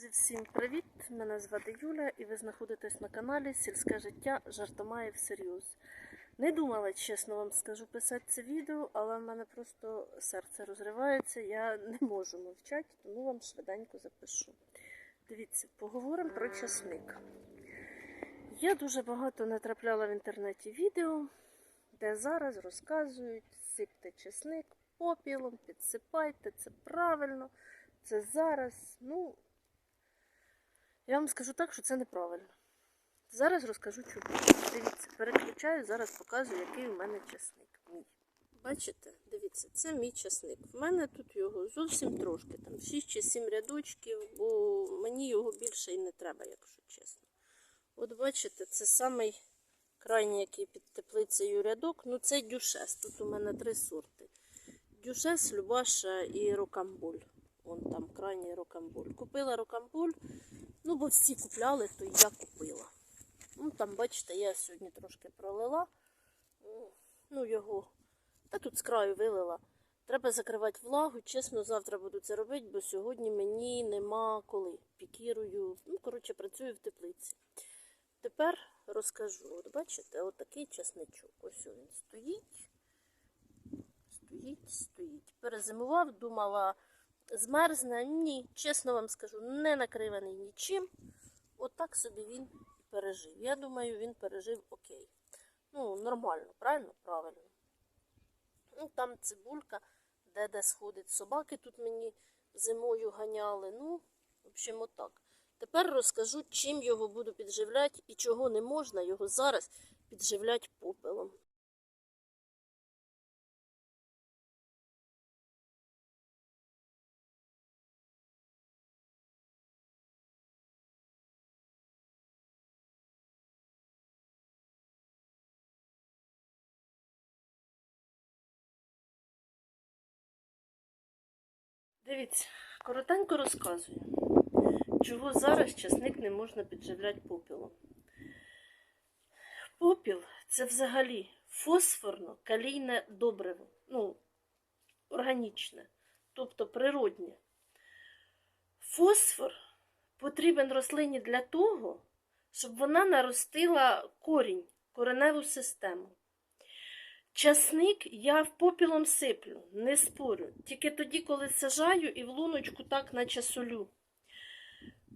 Друзі, всім привіт! Мене звати Юля і ви знаходитесь на каналі Сільське життя жартомає всерйоз. Не думала, чесно вам скажу, писати це відео, але в мене просто серце розривається, я не можу мовчати, тому вам швиденько запишу. Дивіться, поговоримо про часник. Я дуже багато натрапляла в інтернеті відео, де зараз розказують, сипте чесник попілом, підсипайте, це правильно, це зараз. Ну, я вам скажу так, що це неправильно. Зараз розкажу чому. Дивіться, переключаю, зараз показую, який у мене часник. Бачите, дивіться, це мій часник. В мене тут його зовсім трошки, там 6 чи 7 рядочків, бо мені його більше і не треба, якщо чесно. От бачите, це самий крайній, який під теплицею рядок. Ну, це дюшес. Тут у мене три сорти. Дюшес, Любаша і Рокамбуль. Вон там крайній Рокамбуль. Купила Рокамбуль. Ну, бо всі купляли, то я купила. Ну, там, бачите, я сьогодні трошки пролила. Ну, його. Та тут з краю вилила. Треба закривати влагу. Чесно, завтра буду це робити, бо сьогодні мені нема коли. Пікірую. Ну, коротше, працюю в теплиці. Тепер розкажу. От бачите, отакий часничок. Ось він стоїть. Стоїть, стоїть. Перезимував, думала, змерзне. Ні, чесно вам скажу, не накриваний нічим. Отак собі він пережив. Я думаю, він пережив окей. Ну, нормально, правильно? Правильно. Ну, там цибулька, де де сходить собаки, тут мені зимою ганяли. Ну, в общем, отак. Тепер розкажу, чим його буду підживляти і чого не можна його зараз підживляти попелом. Дивіться, коротенько розказую, чого зараз часник не можна підживляти попілом. Попіл це взагалі фосфорно-калійне добриво, ну, органічне, тобто природнє. Фосфор потрібен рослині для того, щоб вона наростила корінь, кореневу систему. Часник я в попілом сиплю, не спорю. Тільки тоді, коли сажаю і в луночку так наче солю.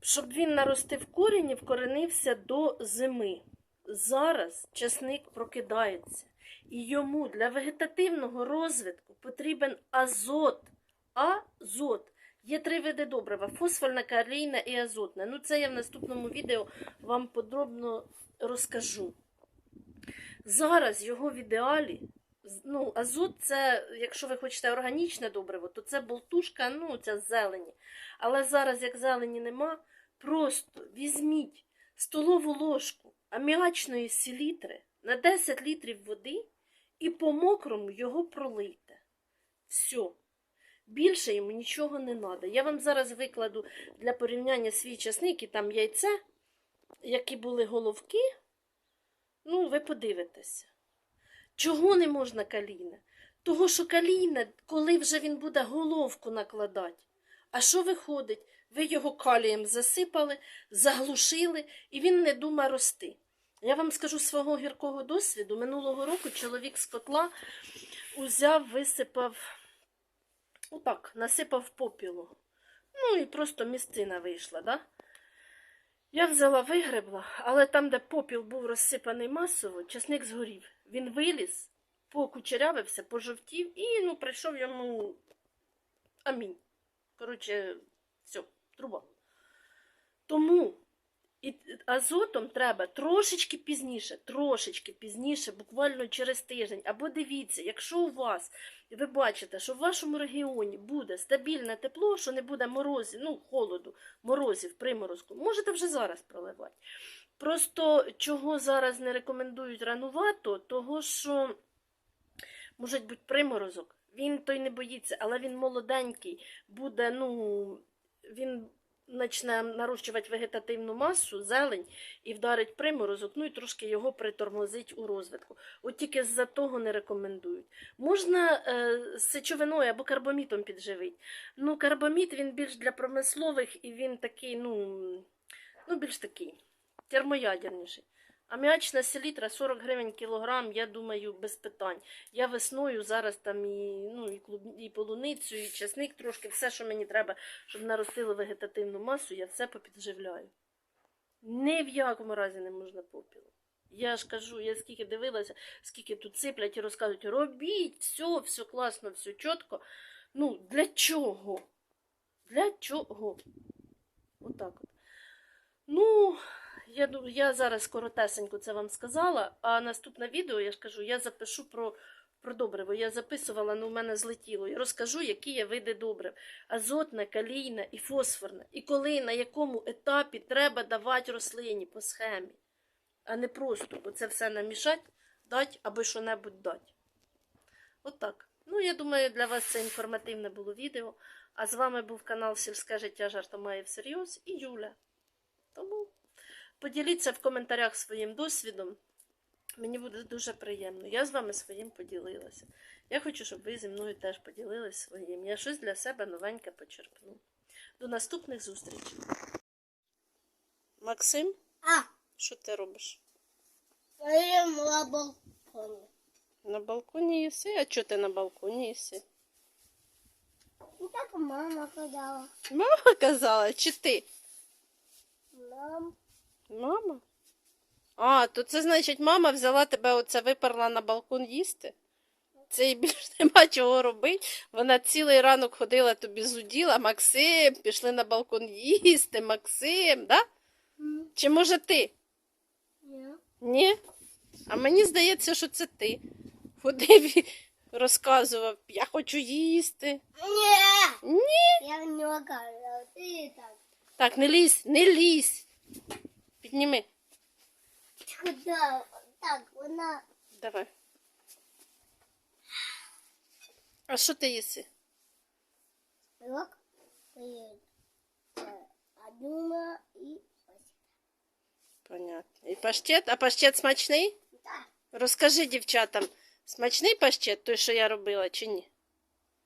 Щоб він наростив корінь і вкоренився до зими. Зараз часник прокидається. І йому для вегетативного розвитку потрібен азот. Азот. Є три види добрива: фосфорне, калійне і азотне. Ну, це я в наступному відео вам подробно розкажу. Зараз його в ідеалі. Ну, азот це, якщо ви хочете органічне добриво, то це болтушка, ну, ця зелені. Але зараз, як зелені нема, просто візьміть столову ложку аміачної селітри на 10 літрів води і по мокрому його пролийте. Все. Більше йому нічого не треба. Я вам зараз викладу для порівняння свій часник і там яйце, які були головки. Ну, ви подивитеся. Чого не можна калійне? Того, що калійне, коли вже він буде головку накладати. А що виходить? Ви його калієм засипали, заглушили, і він не думає рости. Я вам скажу свого гіркого досвіду. Минулого року чоловік з котла узяв, висипав, отак, насипав попілу. Ну і просто місцина вийшла, да? Я взяла, вигребла, але там, де попіл був розсипаний масово, часник згорів. Він виліз, покучерявився, пожовтів і ну, прийшов йому амінь. Коротше, все, труба. Тому і азотом треба трошечки пізніше, трошечки пізніше, буквально через тиждень. Або дивіться, якщо у вас, ви бачите, що в вашому регіоні буде стабільне тепло, що не буде морозів, ну, холоду, морозів, приморозку, можете вже зараз проливати. Просто чого зараз не рекомендують ранувато, того що може бути приморозок. Він той не боїться, але він молоденький, буде, ну, він почне нарощувати вегетативну масу, зелень і вдарить приморозок, ну і трошки його притормозить у розвитку. От тільки з-за того не рекомендують. Можна е, сечовиною або карбомітом підживити. Ну, Карбоміт він більш для промислових і він такий, ну, ну більш такий, термоядерніший. Аміачна селітра 40 гривень кілограм, я думаю, без питань. Я весною зараз там і, ну, і, клуб... і полуницю, і часник трошки, все, що мені треба, щоб наростили вегетативну масу, я все попідживляю. Ні в якому разі не можна попілу. Я ж кажу, я скільки дивилася, скільки тут сиплять і розказують, робіть, все, все класно, все чітко. Ну, для чого? Для чого? Отак от. Ну, я, я зараз коротесенько це вам сказала, а наступне відео, я ж кажу, я запишу про, про добриво. Я записувала, ну в мене злетіло. Я розкажу, які є види добрив. Азотне, калійне і фосфорне. І коли, на якому етапі треба давати рослині по схемі, а не просто, бо це все намішати, дати або що-небудь дати. Отак. Ну, я думаю, для вас це інформативне було відео. А з вами був канал Сільське життя жартомає всерйоз і Юля. Тому поділіться в коментарях своїм досвідом. Мені буде дуже приємно. Я з вами своїм поділилася. Я хочу, щоб ви зі мною теж поділились своїм. Я щось для себе новеньке почерпну. До наступних зустрічей. Максим, А, що ти робиш? я на балконі. На балконі їси? А чого ти на балконі їси? Ну так мама казала. Мама казала, чи ти? Мам, Мама? А, то це значить, мама взяла тебе оце виперла на балкон їсти? Це їй більше нема чого робити. Вона цілий ранок ходила тобі зуділа, Максим, пішли на балкон їсти, Максим, да? Чи може ти? ні. Ні? А мені здається, що це ти. Ходив і розказував, я хочу їсти. Ні. Ні. Я не казала, ти так. Так, не лізь, не лізь. Підніми. Куда? Так, вона Давай. А що ти їси? рок приїде. Адума і Понятно. І паштет? А паштет смачний? Так, Розкажи дівчатам, смачний паштет, той, що я робила, чи ні?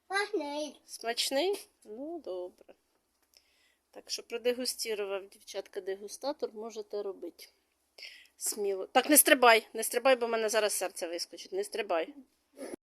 пахне. Смачний? Ну, добре. Так що продегустував дівчатка дегустатор, можете робити. Сміло. Так, не стрибай, не стрибай, бо в мене зараз серце вискочить. Не стрибай.